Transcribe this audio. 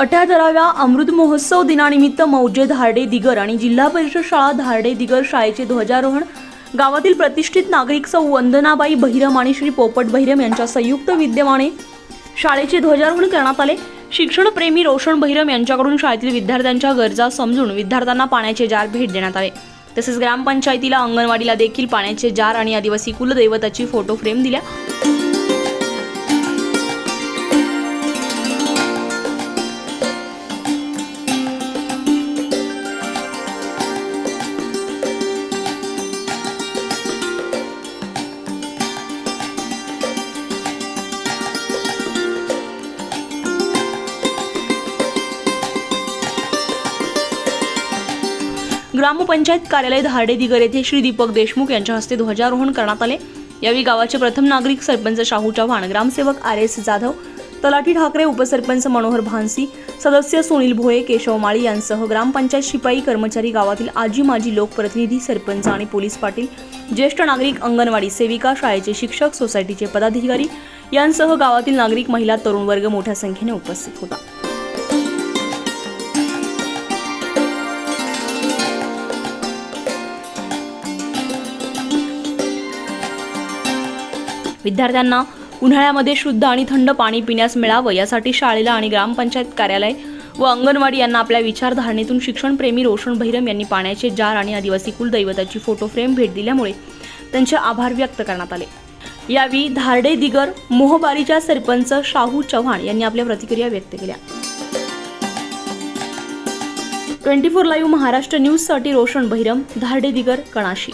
अठ्याहत्तराव्या अमृत महोत्सव दिनानिमित्त मौजे धारडे दिगर आणि जिल्हा परिषद शाळा धारडे दिगर शाळेचे ध्वजारोहण गावातील प्रतिष्ठित नागरिक सौ वंदनाबाई बहिरम आणि श्री पोपट बहिरम यांच्या संयुक्त विद्यमाने शाळेचे ध्वजारोहण करण्यात आले. शिक्षणप्रेमी रोशन बहिरम यांच्याकडून शाळेतील विद्यार्थ्यांच्या गरजा समजून विद्यार्थ्यांना पाण्याचे जार भेट देण्यात आले. तसेच ग्रामपंचायतीला अंगणवाडीला देखील पाण्याचे जार आणि आदिवासी कुलदैवताची फोटो फ्रेम दिल्या. ग्रामपंचायत कार्यालय धारडे दिगर येथे श्री दीपक देशमुख यांच्या हस्ते ध्वजारोहण करण्यात आले. यावेळी गावाचे प्रथम नागरिक सरपंच शाहू चव्हाण ग्रामसेवक आर एस जाधव तलाठी ठाकरे उपसरपंच मनोहर भानसी सदस्य सुनील भोये केशव माळी यांसह ग्रामपंचायत शिपाई कर्मचारी गावातील आजी माजी लोकप्रतिनिधी सरपंच आणि पोलीस पाटील ज्येष्ठ नागरिक अंगणवाडी सेविका शाळेचे शिक्षक सोसायटीचे पदाधिकारी यांसह गावातील नागरिक महिला तरुण वर्ग मोठ्या संख्येने उपस्थित होता. विद्यार्थ्यांना उन्हाळ्यामध्ये शुद्ध आणि थंड पाणी पिण्यास मिळावं यासाठी शाळेला आणि ग्रामपंचायत कार्यालय व अंगणवाडी यांना आपल्या विचारधारणेतून शिक्षणप्रेमी रोशन भैरम यांनी पाण्याचे जार आणि आदिवासी कुलदैवताची फोटो फ्रेम भेट दिल्यामुळे त्यांचे आभार व्यक्त करण्यात आले. यावेळी धारडे दिगर मोहबारीच्या सरपंच शाहू चव्हाण यांनी आपल्या प्रतिक्रिया व्यक्त केल्या. ट्वेंटी फोर लाईव्ह महाराष्ट्र न्यूजसाठी रोशन भैरम धारडे दिगर कणाशी.